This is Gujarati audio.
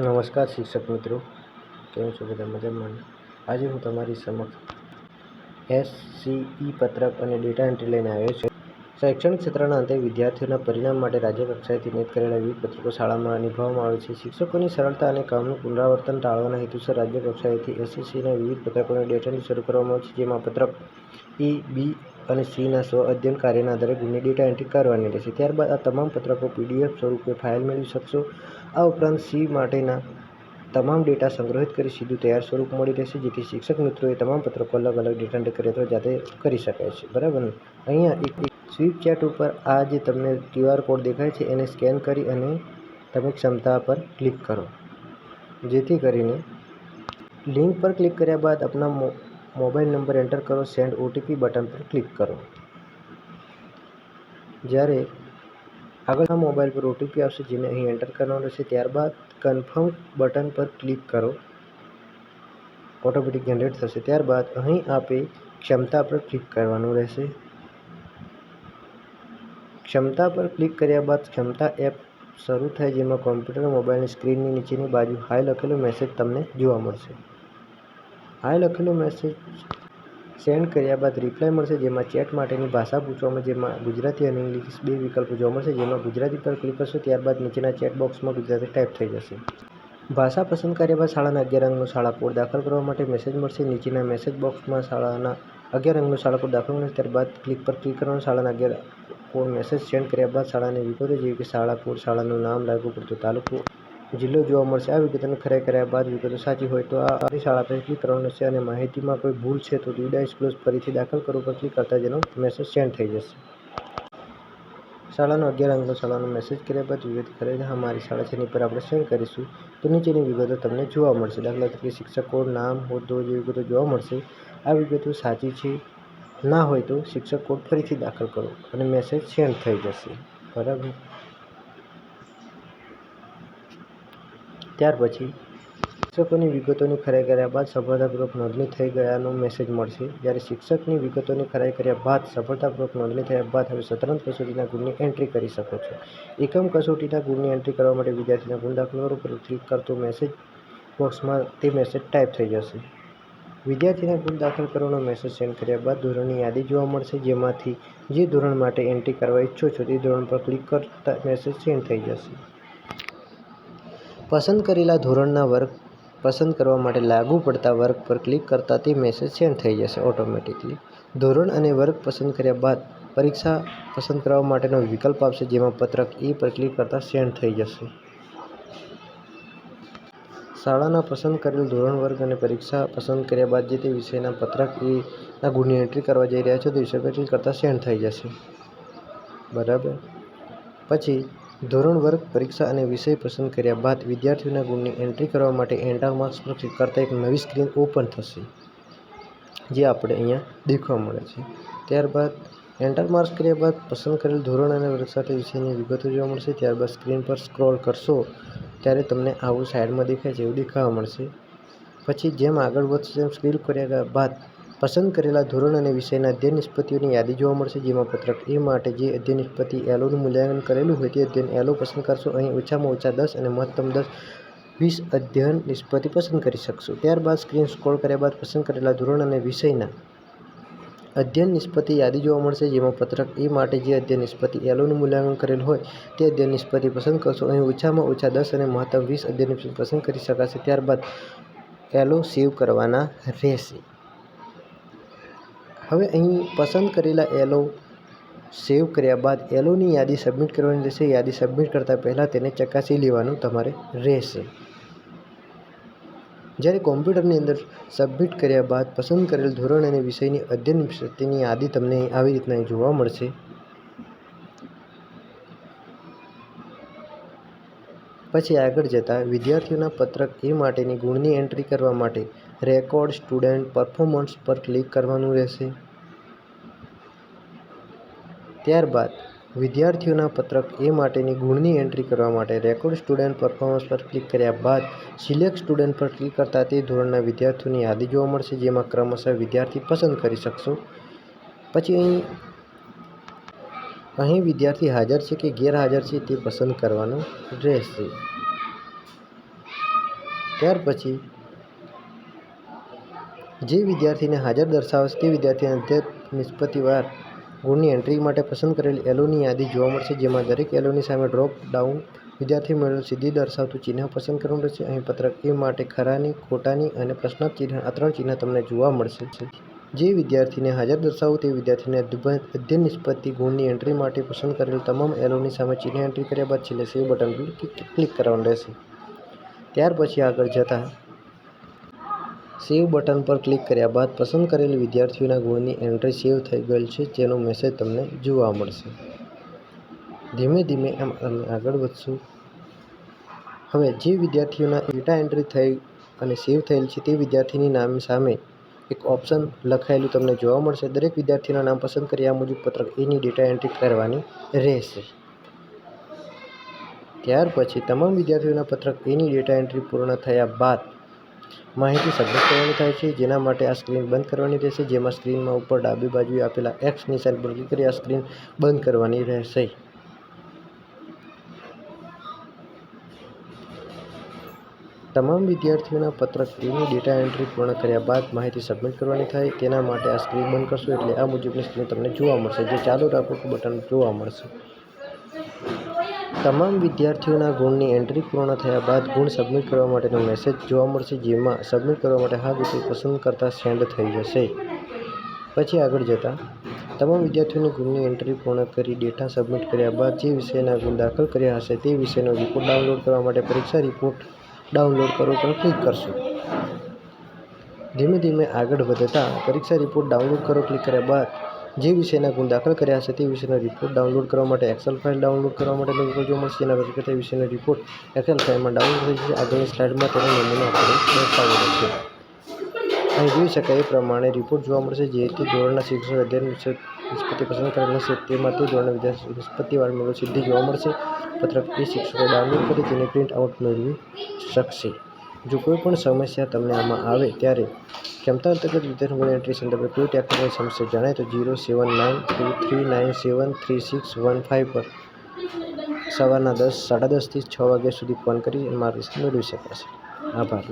નમસ્કાર શિક્ષક મિત્રો, કેમ છો બધા મજામાં? આજે હું તમારી સમક્ષ એસસીઈ પત્રક અને ડેટા એન્ટ્રી લઈને આવ્યો છું શૈક્ષણિક ક્ષેત્રના અંતે વિદ્યાર્થીઓના પરિણામ માટે રાજ્ય કક્ષાએથી નિયત કરેલા વિવિધ પત્રકો શાળામાં અનુભવવામાં આવે છે શિક્ષકોની સરળતા અને કામનું પુનરાવર્તન ટાળવાના હેતુસર રાજ્ય કક્ષાએથી એસસીઈના વિવિધ પત્રકોને ડેટા શરૂ કરવામાં આવે છે, જેમાં પત્રક ઈ બી અને સીના સ્વ અધ્યયન કાર્યના આધારે ગુણની ડેટા એન્ટ્રી કરવાની રહેશે. ત્યારબાદ આ તમામ પત્રકો પીડીએફ સ્વરૂપે ફાઇલ મેળવી શકશો. આ ઉપરાંત સી માટેના તમામ ડેટા સંગ્રહિત કરી સીધું તૈયાર સ્વરૂપ મળી રહેશે, જેથી શિક્ષક મિત્રોએ તમામ પત્રકો અલગ અલગ ડેટા એન્ટ્રી કરી અથવા જાતે કરી શકાય છે. બરાબર ને? અહીંયા એક સ્વીપ ચેટ ઉપર આ જે તમને ક્યુઆર કોડ દેખાય છે, એને સ્કેન કરી અને તમે ક્ષમતા પર ક્લિક કરો. જેથી કરીને લિંક પર ક્લિક કર્યા બાદ આપના મો મોબાઈલ નંબર એન્ટર કરો, સેન્ડ ઓટીપી બટન પર ક્લિક કરો. જ્યારે આગળના મોબાઈલ પર ઓટીપી આવશે, જેને અહીં એન્ટર કરવાનો રહેશે ત્યારબાદ કન્ફર્મ બટન પર ક્લિક કરો. ઓટોમેટિક જનરેટ થશે. ત્યારબાદ અહીં આપે ક્ષમતા પર ક્લિક કરવાનું રહેશે. ક્ષમતા પર ક્લિક કર્યા બાદ ક્ષમતા એપ શરૂ થાય, જેમાં કોમ્પ્યુટર મોબાઈલની સ્ક્રીનની નીચેની બાજુ હાઈ લખેલો મેસેજ તમને જોવા મળશે. હાય લખેલો મેસેજ સેન્ડ કર્યા બાદ રિપ્લાય મળશે, જેમાં ચેટ માટેની ભાષા પૂછવામાં, જેમાં ગુજરાતી અને ઇંગ્લિશ બે વિકલ્પો જોવા મળશે, જેમાં ગુજરાતી પર ક્લિક કરશો, ત્યારબાદ નીચેના ચેટ બોક્સમાં ગુજરાતી ટાઈપ થઈ જશે. ભાષા પસંદ કર્યા બાદ શાળાના અગિયાર અંગનો શાળા કોડ દાખલ કરવા માટે મેસેજ મળશે, નીચેના મેસેજ બોક્સમાં શાળાના અગિયાર અંગનો શાળા કોડ દાખલ કરશે ત્યારબાદ ક્લિક પર ક્લિક કરવાનું, શાળાના અગિયાર કોડ મેસેજ સેન્ડ કર્યા બાદ શાળાની વિગતો, જેવી કે શાળા કોડ, શાળાનું નામ લાગુ પડતો તાલુકો જિલ્લો જોવા મળશે. આ વિગતોને ખરાઈ કર્યા બાદ વિગતો સાચી હોય તો આ શાળા પર ક્લિક કરવાનું છે અને માહિતીમાં કોઈ ભૂલ છે તો ડીડાઇસ ક્લોઝ ફરીથી દાખલ કરો પર ક્લિક કરતાં જેનો મેસેજ સેન્ડ થઈ જશે. શાળાનો અગિયાર અંકનો શાળાનો મેસેજ કર્યા બાદ વિગત ખરેખર હા, મારી શાળા છે, એની પર આપણે સેન્ડ કરીશું. તો નીચેની વિગતો તમને જોવા મળશે. દાખલા તરીકે શિક્ષકો નામ, હોદ્દો જેવી વિગતો જોવા મળશે. આ વિગતો સાચી છે, ના હોય તો શિક્ષક કોડ ફરીથી દાખલ કરો અને મેસેજ સેન્ડ થઈ જશે. બરાબર? ત્યાર પછી શિક્ષકોની વિગતોની ખરાઈ કર્યા બાદ સફળતાપૂર્વક નોંધણી થઈ ગયાનો મેસેજ મળશે. જ્યારે શિક્ષકની વિગતોની ખરાઈ કર્યા બાદ સફળતાપૂર્વક નોંધણી થયા બાદ હવે સતરંજ કસોટીના ગુણની એન્ટ્રી કરી શકો છો. એકમ કસોટીના ગુણની એન્ટ્રી કરવા માટે વિદ્યાર્થીના ગુણ દાખલો પર ક્લિક કરતો મેસેજ બોક્સમાં તે મેસેજ ટાઈપ થઈ જશે. વિદ્યાર્થીના ગુણ દાખલ કરવાનો મેસેજ સેન્ડ કર્યા બાદ ધોરણની યાદી જોવા મળશે, જેમાંથી જે ધોરણ માટે એન્ટ્રી કરવા ઈચ્છો છો તે ધોરણ પર ક્લિક કરતા મેસેજ સેન્ડ થઈ જશે. પસંદ કરેલા ધોરણના વર્ગ પસંદ કરવા માટે લાગુ પડતા વર્ગ પર ક્લિક કરતાં તે મેસેજ સેન્ડ થઈ જશે ઓટોમેટિકલી. ધોરણ અને વર્ગ પસંદ કર્યા બાદ પરીક્ષા પસંદ કરવા માટેનો વિકલ્પ આવશે જેમાં પત્રક ઈ પર ક્લિક કરતાં સેન્ડ થઈ જશે. શાળાના પસંદ કરેલ ધોરણ વર્ગ અને પરીક્ષા પસંદ કર્યા બાદ જે તે વિષયના પત્રક ઈ ના ગુણની એન્ટ્રી કરવા જઈ રહ્યા છો તે વિષય પર ક્લિક કરતાં સેન્ડ થઈ જશે. બરાબર? પછી ધોરણ વર્ગ પરીક્ષા અને વિષય પસંદ કર્યા બાદ વિદ્યાર્થીઓના ગુણની એન્ટ્રી કરવા માટે એન્ટર માર્ક્સ પર ક્લિક કરતાં એક નવી સ્ક્રીન ઓપન થશે, જે આપણે અહીંયા દેખવા મળે છે. ત્યારબાદ એન્ટર માર્ક્સ કર્યા બાદ પસંદ કરેલ ધોરણ અને વર્ગ સાથે વિષયની વિગતો જોવા મળશે. ત્યારબાદ સ્ક્રીન પર સ્ક્રોલ કરશો, ત્યારે તમને આવું સાઈડમાં દેખાય છે, એવું દેખાવા મળશે. પછી જેમ આગળ વધશે તેમ સ્ક્રીલ કર્યા બાદ પસંદ કરેલા ધોરણ અને વિષયના અધ્યયન નિષ્પતિઓની યાદી જોવા મળશે, જેમાં પત્રક એ માટે જે અધ્યયન નિષ્પતિ એલોનું મૂલ્યાંકન કરેલું હોય તે અધ્યયન એલો પસંદ કરશો. અહીં ઓછામાં ઓછા દસ અને મહત્તમ દસ વીસ અધ્યયન નિષ્પત્તિ પસંદ કરી શકશો. ત્યારબાદ સ્ક્રીન સ્ક્રોલ કર્યા બાદ પસંદ કરેલા ધોરણ અને વિષયના અધ્યયન નિષ્પત્તિ યાદી જોવા મળશે, જેમાં પત્રક એ માટે જે અધ્યયન નિષ્પતિ એલોનું મૂલ્યાંકન કરેલ હોય તે અધ્યયન નિષ્પતિ પસંદ કરશો. અહીં ઓછામાં ઓછા દસ અને મહત્તમ વીસ અધ્યયન પસંદ કરી શકાશે. ત્યારબાદ એલો સેવ કરવાના રહેશે. હવે અહીં પસંદ કરેલા એલો સેવ કર્યા બાદ એલોની યાદી સબમિટ કરવાની રહેશે. યાદી સબમિટ કરતાં પહેલાં તેને ચકાસી લેવાનું તમારે રહેશે. જ્યારે કોમ્પ્યુટરની અંદર સબમિટ કર્યા બાદ પસંદ કરેલ ધોરણ અને વિષયની અધ્યયન નિષ્પત્તિની યાદી તમને આવી રીતના જોવા મળશે. પછી આગળ જતાં વિદ્યાર્થીઓના પત્રક એ માટેની ગુણની એન્ટ્રી કરવા માટે રેકોર્ડ સ્ટુડન્ટ પરફોર્મન્સ પર ક્લિક કરવાનું રહેશે. ત્યારબાદ, વિદ્યાર્થીઓના પત્રક એ માટેની ગુણની એન્ટ્રી કરવા માટે રેકોર્ડ સ્ટુડન્ટ પરફોર્મન્સ પર ક્લિક કર્યા બાદ, સિલેક્ટ સ્ટુડન્ટ પર ક્લિક કરતાં તે ધોરણના વિદ્યાર્થીઓની યાદી જોવા મળશે, જેમાં ક્રમશઃ વિદ્યાર્થી પસંદ કરી શકશો. પછી અહીં અહીં વિદ્યાર્થી હાજર છે કે ગેરહાજર છે તે પસંદ કરવાનું રહેશે. ત્યાર પછી, જે વિદ્યાર્થીને હાજર દર્શાવશે તે વિદ્યાર્થીને અધ્યય નિષ્પત્તિવાર ગુણની એન્ટ્રી માટે પસંદ કરેલી એલોની યાદી જોવા મળશે, જેમાં દરેક એલોની સામે ડ્રોપ ડાઉન વિદ્યાર્થી મેળવેલ સિદ્ધિ દર્શાવતું ચિહ્ન પસંદ કરવાનું રહેશે. અહીં પત્રક એ માટે ખરાની, ખોટાની અને પ્રશ્નાર્થ ચિહ્ન આ ત્રણ ચિહ્ન તમને જોવા મળશે. જે વિદ્યાર્થીને હાજર દર્શાવવું તે વિદ્યાર્થીને અધ્યયન નિષ્પત્તિ ગુણની એન્ટ્રી માટે પસંદ કરેલ તમામ એલોની સામે ચિહ્ન એન્ટ્રી કર્યા બાદ છેલ્લે સેવ બટન પર ક્લિક કરવાનું રહેશે. ત્યાર પછી આગળ જતાં સેવ બટન પર ક્લિક કર્યા બાદ પસંદ કરેલ વિદ્યાર્થીઓના ગુણની એન્ટ્રી સેવ થઈ ગયેલ છે, જેનો મેસેજ તમને જોવા મળશે. ધીમે ધીમે એમ તમે આગળ વધશું. હવે, જે વિદ્યાર્થીઓના ડેટા એન્ટ્રી થઈ અને સેવ થયેલ છે, તે વિદ્યાર્થીની નામ સામે એક ઓપ્શન લખાયેલું તમને જોવા મળશે. દરેક વિદ્યાર્થીના નામ પસંદ કર્યા મુજબ પત્રક એની ડેટા એન્ટ્રી કરવાની રહેશે. ત્યાર પછી, તમામ વિદ્યાર્થીઓના પત્રક એની ડેટા એન્ટ્રી પૂર્ણ થયા બાદ માહિતી સબમિટ કરવાની થાય છે, જેના માટે આ સ્ક્રીન બંધ કરવાની રહેશે, જેમાં સ્ક્રીનમાં ઉપર ડાબી બાજુએ આપેલા એક્સ નિશાન પર ક્લિક કરી આ સ્ક્રીન બંધ કરવાની રહેશે. તમામ વિદ્યાર્થીઓના પત્રક એની ડેટા એન્ટ્રી પૂર્ણ કર્યા બાદ માહિતી સબમિટ કરવાની થાય, તેના માટે આ સ્ક્રીન બંધ કરશો, એટલે આ મુજબની સ્ક્રીન તમને જોવા મળશે. જે ચાલુ રાખો બટન જોવા મળશે. તમામ વિદ્યાર્થીઓના ગુણની એન્ટ્રી પૂર્ણ થયા બાદ ગુણ સબમિટ કરવા માટેનો મેસેજ જોવા મળશે, જેમાં સબમિટ કરવા માટે હા વિષય પસંદ કરતાં સેન્ડ થઈ જશે. પછી આગળ જતાં, તમામ વિદ્યાર્થીઓની ગુણની એન્ટ્રી પૂર્ણ કરી ડેટા સબમિટ કર્યા બાદ જે વિષયના ગુણ દાખલ કર્યા હશે તે વિષયનો રિપોર્ટ ડાઉનલોડ કરવા માટે પરીક્ષા રિપોર્ટ ડાઉનલોડ કરો પર ક્લિક કરશો. ધીમે ધીમે આગળ વધતા પરીક્ષા રિપોર્ટ ડાઉનલોડ કરો ક્લિક કર્યા બાદ જે વિષયના ગુણ દાખલ કર્યા હશે તે વિષયનો રિપોર્ટ ડાઉનલોડ કરવા માટે એક્સેલ ફાઇલ ડાઉનલોડ કરવા માટે વિકલ્પ જોવા મળશે. એના પર તે વિષયનો રિપોર્ટ એક્સેલ ફાઇલમાં ડાઉનલોડ થઈ જશે. આગળની સ્લાઇડમાં તેનો નમૂનો આપણે દર્શાવેલો છે અહીં જોઈ શકાય એ પ્રમાણે રિપોર્ટ જોવા મળશે. જે તે ધોરણના શિક્ષણ અધ્યયન નિષ્પત્તિ પસંદ કરેલ હશે. તેમાં તે ધોરણ વિદ્યાર્થી નિષ્પત્તિવાર મેળવેલ સિદ્ધિ જોવા મળશે. પત્રક એ શિક્ષકો ડાઉનલોડ કરી તેની પ્રિન્ટ આઉટ મેળવી શકશે. જો કોઈ પણ સમસ્યા તમને આમાં આવે ત્યારે ક્ષમતા અંતર્ગત વિદ્યાર્થી એન્ટ્રી સંદર્ભે કોઈ ટેકનિકલ સમસ્યા જણાય તો zero seven nine two three nine seven three six one five પર સવારના દસ, સાડા દસથી છ વાગ્યા સુધી ફોન કરી માર્ગદર્શન મેળવી શકાશે. આભાર.